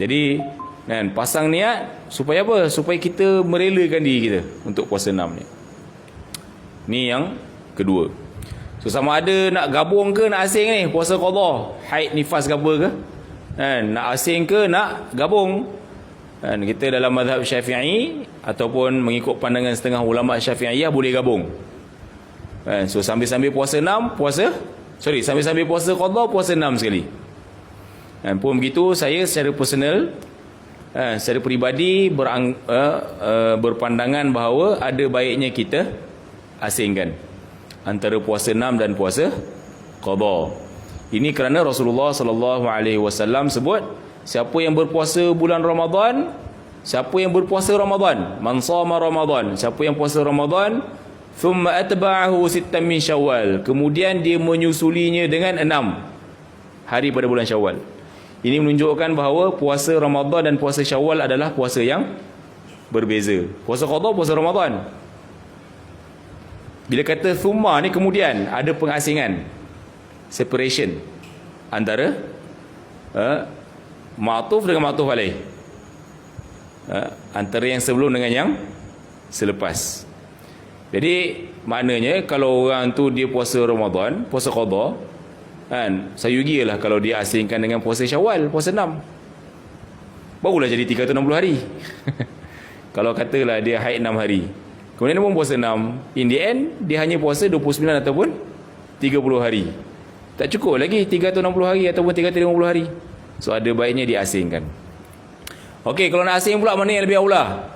Jadi kan pasang niat supaya apa? Supaya kita merelakan diri kita untuk puasa enam ni. Ni yang kedua. So sama ada nak gabung ke nak asing ni puasa qada, haid nifas ke apa ke? Kan nak asing ke nak gabung? Kan kita dalam mazhab Syafi'i ataupun mengikut pandangan setengah ulama Syafi'iyah boleh gabung. Kan so sambil-sambil puasa enam, puasa sorry, sambil-sambil puasa qada, puasa enam sekali. Dan pun begitu saya secara personal uh, secara peribadi berang, uh, uh, berpandangan bahawa ada baiknya kita asingkan antara puasa enam dan puasa qada. Ini kerana Rasulullah sallallahu alaihi wasallam sebut siapa yang berpuasa bulan Ramadan siapa yang berpuasa Ramadan man sama Ramadan siapa yang puasa Ramadan thumma atba'ahu sittan min Syawal kemudian dia menyusulinya dengan enam hari pada bulan Syawal ini menunjukkan bahawa puasa Ramadan dan puasa Syawal adalah puasa yang berbeza. Puasa qada puasa Ramadan. Bila kata thumma ni kemudian ada pengasingan. Separation antara uh, ma'tuf dengan ma'tuf alaih. Uh, antara yang sebelum dengan yang selepas. Jadi maknanya kalau orang tu dia puasa Ramadan, puasa qada, Kan? Sayugi lah kalau dia asingkan dengan puasa syawal, puasa 6. Barulah jadi 360 hari. kalau katalah dia haid 6 hari. Kemudian dia pun puasa 6. In the end, dia hanya puasa 29 ataupun 30 hari. Tak cukup lagi 360 hari ataupun 350 hari. So ada baiknya dia asingkan. Okey, kalau nak asing pula mana yang lebih aula?